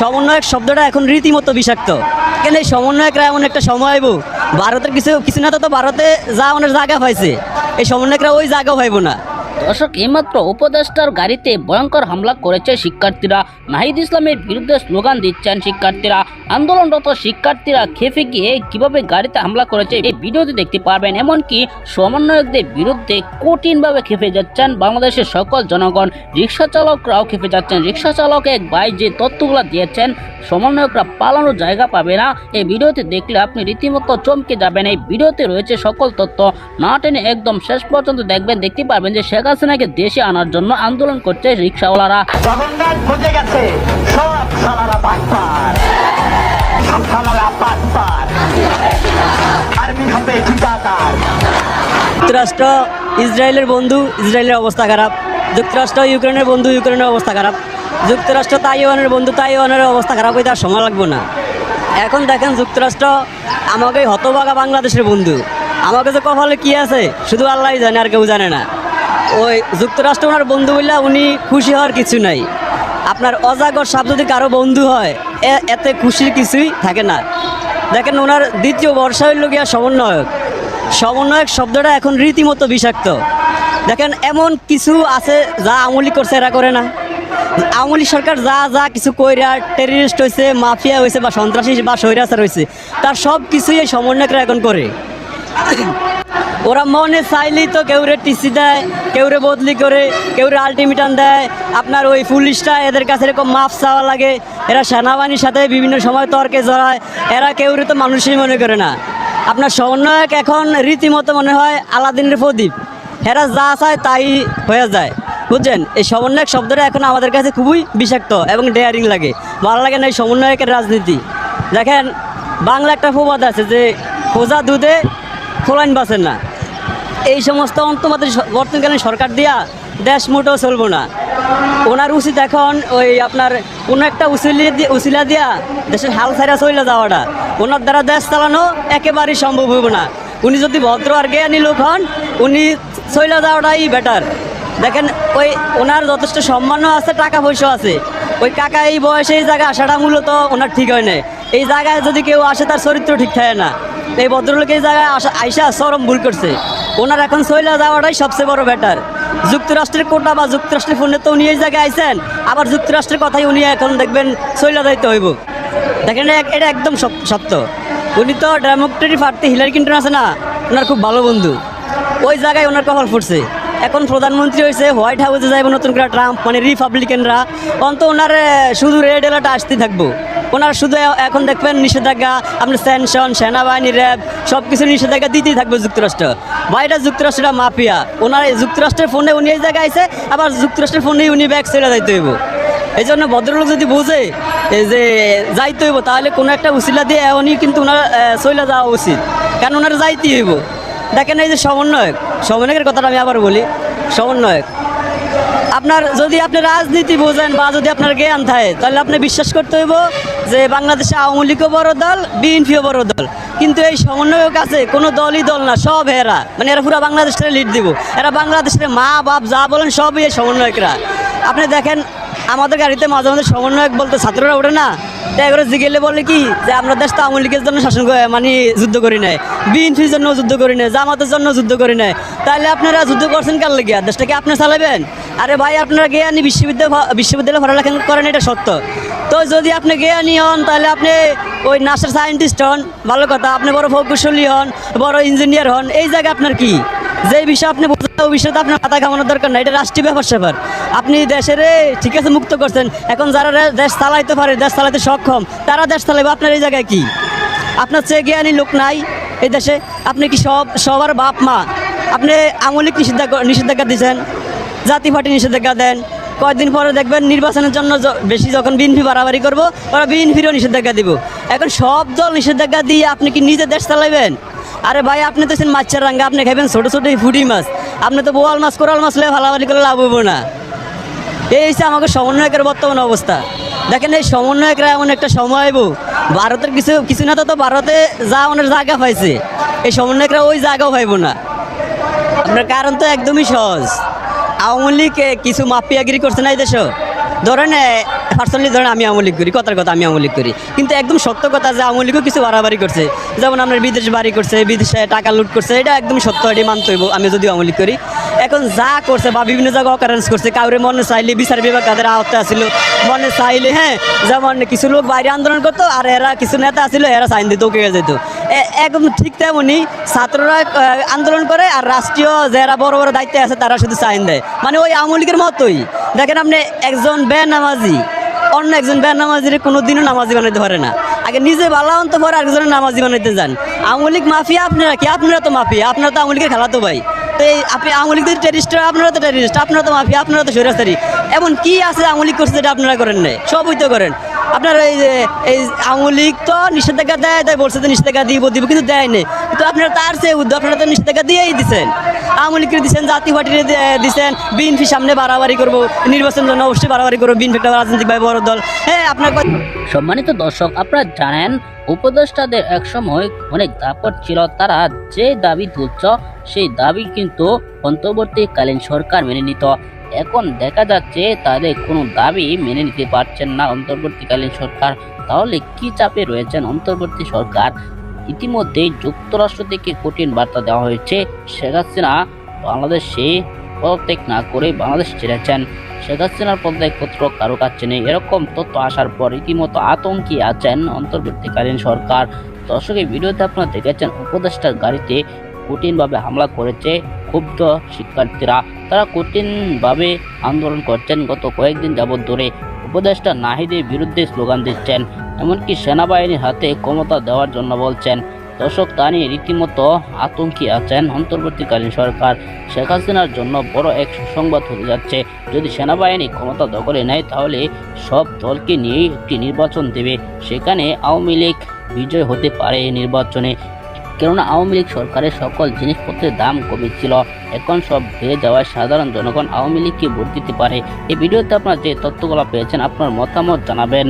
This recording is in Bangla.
সমন্বয়ক শব্দটা এখন রীতিমতো বিষাক্ত। কেন এই সমন্বয়করা এমন একটা সময় আইব ভারতের কিছু কিছু না তো ভারতে যা অনেক জায়গা পাইছে এই সমন্বয়করা ওই জায়গা পাইব না। দর্শক, এইমাত্র উপদেষ্টার গাড়িতে ভয়ঙ্কর হামলা করেছে শিক্ষার্থীরা। নাহিদ ইসলামের বিরুদ্ধে স্লোগান দিচ্ছেন শিক্ষার্থীরা। আন্দোলনরত শিক্ষার্থীরা খেপে গিয়ে কীভাবে গাড়িতে হামলা করেছে এই ভিডিওতে দেখতে পারবেন। এমনকি সমন্বয়কদের বিরুদ্ধে কঠিনভাবে খেপে যাচ্ছেন বাংলাদেশের সকল জনগণ। রিক্সা চালকরাও খেপে যাচ্ছেন। রিক্সা চালক এক ভাই যে তথ্যগুলো দিয়েছেন, সমন্বয়করা পালানোর জায়গা পাবে না। এই ভিডিওতে দেখলে আপনি রীতিমতো চমকে যাবেন। এই ভিডিওতে রয়েছে সকল তথ্য। না টেনে একদম শেষ পর্যন্ত দেখবেন। দেখতে পারবেন যে শেখ হাসিনাকে দেশে আনার জন্য আন্দোলন করছে রিক্সাওয়ালারা। গেছে সব সব যুক্তরাষ্ট্র ইসরায়েলের বন্ধু ইসরায়েলের অবস্থা খারাপ। যুক্তরাষ্ট্র ইউক্রেনের বন্ধু ইউক্রেনের অবস্থা খারাপ। যুক্তরাষ্ট্র তাইওয়ানের বন্ধু তাইওয়ানের অবস্থা খারাপ হইতে আর সময় লাগবে না। এখন দেখেন যুক্তরাষ্ট্র আমাকে এই হতভাগা বাংলাদেশের বন্ধু। আমাকে যে কপালে কি আছে শুধু আল্লাহ জানে আর কেউ জানে না। ওই যুক্তরাষ্ট্র ওনার বন্ধু বললে, উনি খুশি হওয়ার কিছু নাই। আপনার অজাগর সাপ যদি কারও বন্ধু হয় এতে খুশির কিছুই থাকে না। দেখেন, ওনার দ্বিতীয় বর্ষা হইল গিয়া সমন্বয়ক। সমন্বয়ক শব্দটা এখন রীতিমতো বিষাক্ত। দেখেন, এমন কিছু আছে যা আমলি করছে, এরা করে না। আমলি সরকার যা যা কিছু কইরা টেররিস্ট হয়েছে মাফিয়া হয়েছে বা সন্ত্রাসী বা স্বৈরাচার হয়েছে তার সব কিছুই এই সমন্বয়করা এখন করে। ওরা মনে চাইলেই তো কেউ রে টিসি দেয় কেউ রে বদলি করে কেউ রে আলটিমেটাম দেয়। আপনার ওই পুলিশটা এদের কাছে এরকম মাফ চাওয়া লাগে। এরা সেনাবাহিনীর সাথে বিভিন্ন সময় তর্কে জড়ায়। এরা কেউ রে তো মানুষই মনে করে না। আপনার সমন্বয়ক এখন রীতিমতো মনে হয় আলাদিনের প্রদীপ। এরা যা চায় তাই হয়ে যায়। বুঝছেন? এই সমন্বয়ক শব্দটা এখন আমাদের কাছে খুবই বিষাক্ত এবং ডেয়ারিং লাগে। ভালো লাগে না এই সমন্বয়কের রাজনীতি। দেখেন বাংলা একটা প্রবাদ আছে যে, খোঁজা দুধে ফোলাইন বাসেন না। এই সমস্ত অন্তমাদের বর্তমানকালীন সরকার দিয়া দেশ মোটেও চলবো না। ওনার উচিত এখন ওই আপনার কোনো একটা উসিলি দি- উসিলা দিয়া দেশের হাল ছাইরা চলে যাওয়াটা। ওনার দ্বারা দেশ চালানো একেবারেই সম্ভব হইব না। উনি যদি ভদ্র আর জ্ঞানী লোক হন, উনি চলে যাওয়াটাই বেটার দেখেন ওই ওনার যথেষ্ট সম্মানও আছে, টাকা পয়সা আছে। ওই কাকা এই বয়সে এই জায়গায় আসাটা মূলত ওনার ঠিক হয় না এই জায়গায় যদি কেউ আসে তার চরিত্র ঠিক থাকে না। এই ভদ্রলোক এই জায়গায় আসা আইসা চরম ভুল করছে। ওনার এখন সইলা যাওয়াটাই সবচেয়ে বড় ব্যাটার যুক্তরাষ্ট্রের কোটা বা যুক্তরাষ্ট্রের ফোনে তো উনি এই জায়গায় আইসেন আবার যুক্তরাষ্ট্রের কথাই উনি এখন দেখবেন সইলা যাইতে হইব। দেখেন, এটা- একদম সত- সত্য। উনি তো ডেমোক্রেটিক পার্টি হিলারি ক্লিন্টন আছে না? ওনার খুব ভালো বন্ধু। ওই জায়গায় ওনার কপাল ফুটছে। এখন প্রধানমন্ত্রী হয়েছে হোয়াইট হাউসে যাইব নতুন করে ট্রাম্প মানে রিপাবলিকানরা। অন্ত ওনার শুধু রেড এলার্ট আসতে থাকব। ওনার শুধু এখন দেখবেন নিষেধাজ্ঞা আপনার স্যানশন সেনাবাহিনী, র্যাব সব কিছু নিষেধাজ্ঞা দিতেই থাকবে যুক্তরাষ্ট্র। বাইরে যুক্তরাষ্ট্রটা মাফিয়া। ওনার যুক্তরাষ্ট্রের ফোনে উনি এই জায়গায় আইসে আবার যুক্তরাষ্ট্রের ফোনেই উনি ব্যাগ ছেড়ে যাইতে হইব। এই জন্য ভদ্রলোক যদি বোঝে যে যাইতে হইব, তাহলে কোনো একটা উসিলা দিয়ে উনি কিন্তু ওনার চলে যাওয়া উচিত। কারণ ওনার যাইতে হইব। দেখেন এই যে সমন্বয়ক, সমন্বয়কের কথাটা আমি আবার বলি। সমন্বয়ক, আপনার যদি আপনি রাজনীতি বোঝেন বা যদি আপনার জ্ঞান থাকে, তাহলে আপনি বিশ্বাস করতে হইব। যে বাংলাদেশে আওয়ামী লীগও বড় দল, বিএনপিও বড় দল। কিন্তু এই সমন্বয়ক আছে, কোনো দলই দল না, সব এরা। মানে এরা পুরো বাংলাদেশের লিড দিব। এরা বাংলাদেশের মা, বাপ, যা বলেন সবই এই সমন্বয়করা। আপনি দেখেন, আমাদের গাড়িতে মাঝে মাঝে সমন্বয়ক বলতে ছাত্ররা ওঠে না। তাই করে জিগেলে বলে কি, যে আমরা দেশ তো আওয়ামী লীগের জন্য শাসন করে মানে যুদ্ধ করি নাই। বিএনপির জন্য যুদ্ধ করি নাই, জামাতের জন্য যুদ্ধ করি নাই। তাহলে আপনারা যুদ্ধ করছেন কার লেগে দেশটাকে আপনি চালাবেন? আরে ভাই, আপনারা জ্ঞানী বিশ্ববিদ্যালয় বিশ্ববিদ্যালয়ে পড়ালেখা করেন, এটা সত্য। তো যদি আপনি জ্ঞানী হন, তাহলে আপনি ওই নাসার সায়েন্টিস্ট হন, ভালো কথা। আপনি বড় প্রকৌশলী হন, বড় ইঞ্জিনিয়ার হন। এই জায়গায় আপনার কি? যে বিষয়ে আপনি ওই বিষয়তে আপনার মাথা কামানোর দরকার নাই। এটা রাষ্ট্রীয় ব্যাপার স্যাপার। আপনি দেশের ঠিক আছে, মুক্ত করছেন। এখন যারা দেশ চালাইতে পারে, দেশ চালাইতে সক্ষম, তারা দেশ চালাইবে। আপনার এই জায়গায় কি? আপনার চেয়ে জ্ঞানী লোক নাই এই দেশে। আপনি কি সব, সবার বাপ মা? আপনি আমলিক নিষেধাজ্ঞা নিষেধাজ্ঞা দিচ্ছেন? জাতি পার্টি নিষেধাজ্ঞা দেন। কয়েকদিন পরে দেখবেন নির্বাচনের জন্য বেশি যখন বিএনপি বাড়াবাড়ি করব, ওরা বিএনপিরও নিষেধাজ্ঞা দিব। এখন সব দল নিষেধাজ্ঞা দিয়ে আপনি কি নিজে দেশ চালাইবেন? আরে ভাই, আপনি তো মাছের রাঙ্গা আপনি খাইবেন ছোটো ছোটো ফুটি মাছ। আপনি তো বোয়াল মাছ, কোরাল মাছ লে ভালাভালি করলে লাভ হব না। এই হচ্ছে আমাকে সমন্বয়কের বর্তমান অবস্থা। দেখেন এই সমন্বয়করা এমন একটা সময় আইব। ভারতের কিছু কিছু না তো ভারতে যা অনেক জায়গা পাইছে। এই সমন্বয়করা ওই জায়গাও পাইব না। আপনার কারণ তো একদমই সহজ। আওয়ামী লীগ কিছু মাফিয়াগিরি করছে না এই দেশ? ধরেন পার্সোনালি ধরেন আমি আওয়ামী লীগ করি, কথার কথা আমি আওয়ামী লীগ করি। কিন্তু একদম সত্য কথা যে আওয়ামী লীগও কিছু বাড়াবাড়ি করছে। যেমন আপনার বিদেশ বাড়ি করছে, বিদেশে টাকা লুট করছে, এটা একদম সত্য, এটি মানতে হইব আমি যদি আওয়ামী লীগ করি। এখন যা করছে বা বিভিন্ন জায়গায় অকারেন্স করছে, কাউরে মনে চাইলে বিচার বিভাগ তাদের আওতা আছিল মনে চাইলে হ্যাঁ যেমন কিছু লোক বাইরে আন্দোলন করতো, আর এরা কিছু নেতা আছিল এরা সাইন দিত ওকে যেত। একদম ঠিক তেমনই ছাত্ররা আন্দোলন করে আর রাষ্ট্রীয় যারা বড় বড় দায়িত্বে আছে তারা শুধু সাইন দেয়। মানে ওই আওয়ামী লীগের মতোই। দেখেন আপনি একজন বেনামাজি, অন্য একজন বেনামাজির কোনো দিনও নামাজি বানাইতে পারে না। আগে নিজে ভালো হন তো পরে আরেকজনের নামাজি বানাইতে যান। আওয়ামী লীগ মাফিয়া আপনারা কি? আপনারা তো মাফিয়া, আপনারা তো আওয়ামী লীগের খেলাতো ভাই। তো এই আপনি আওয়ামী লীগ টেরিস্ট আপনারা তো টেরিস্ট আপনারা তো মাফিয়া, আপনারা তো সৈরাস্তারি এমন কি আছে আওয়ামী লীগ করছে যেটা আপনারা করেন নাই? সবই তো করেন। আপনার এই যে, এই লীগ তো নিষেধাজ্ঞা দেয়, তাই বলছে তো নিষেধাজ্ঞা দিব দিব, কিন্তু দেয় নাই কিন্তু আপনারা তার চেয়ে উদ্যোগ আপনারা তো নিষেধাজ্ঞা দিয়েই দিচ্ছেন আওয়ামী দিচ্ছেন জাতীয় পার্টির দিচ্ছেন বিএনপি সামনে বাড়াবাড়ি করব, নির্বাচন জন্য অবশ্যই বাড়াবাড়ি করব, বিএনপি একটা রাজনৈতিক বড় দল। হ্যাঁ আপনার সম্মানিত দর্শক, আপনারা জানেন, উপদেষ্টাদের একসময় অনেক দাপট ছিল, তারা যে দাবি তুলছ, সেই দাবি কিন্তু অন্তর্বর্তীকালীন সরকার মেনে নিত। এখন দেখা যাচ্ছে তাদের কোনো দাবি মেনে নিতে পারছেন না অন্তর্বর্তীকালীন সরকার। তাহলে কি চাপে রয়েছেন অন্তর্বর্তী সরকার? ইতিমধ্যেই যুক্তরাষ্ট্র থেকে কঠিন বার্তা দেওয়া হয়েছে, শেখ হাসিনা বাংলাদেশে পদত্যাগ না করে বাংলাদেশ ছেড়েছেন। শেখ হাসিনার পদত্যাগপত্র কারও কাছে নেই, এরকম তথ্য আসার পর রীতিমতো আতঙ্কে আছেন অন্তর্বর্তীকালীন সরকার। দর্শকের ভিডিওতে আপনারা দেখেছেন উপদেষ্টার গাড়িতে কঠিনভাবে হামলা করেছে ক্ষুব্ধ শিক্ষার্থীরা। তারা কঠিনভাবে আন্দোলন করছেন গত কয়েকদিন যাবৎ ধরে। উপদেষ্টা নাহিদের বিরুদ্ধে স্লোগান দিচ্ছেন, এমনকি সেনাবাহিনীর হাতে ক্ষমতা দেওয়ার জন্য বলছেন। দর্শক, তা নিয়ে রীতিমতো আতঙ্কে আছেন অন্তর্বর্তীকালীন সরকার। শেখ হাসিনার জন্য বড় এক সুসংবাদ হতে যাচ্ছে। যদি সেনাবাহিনী ক্ষমতা দখলে নেয়, তাহলে সব দলকে নিয়েই একটি নির্বাচন দেবে। সেখানে আওয়ামী লীগ বিজয় হতে পারে এই নির্বাচনে। কেননা আওয়ামী লীগ সরকারের সকল জিনিসপত্রের দাম কমেছিল। এখন সব বেড়ে যাওয়ায় সাধারণ জনগণ আওয়ামী লীগকে ভোট দিতে পারে। এই ভিডিওতে আপনার যে তথ্যগুলো পেয়েছেন, আপনার মতামত জানাবেন।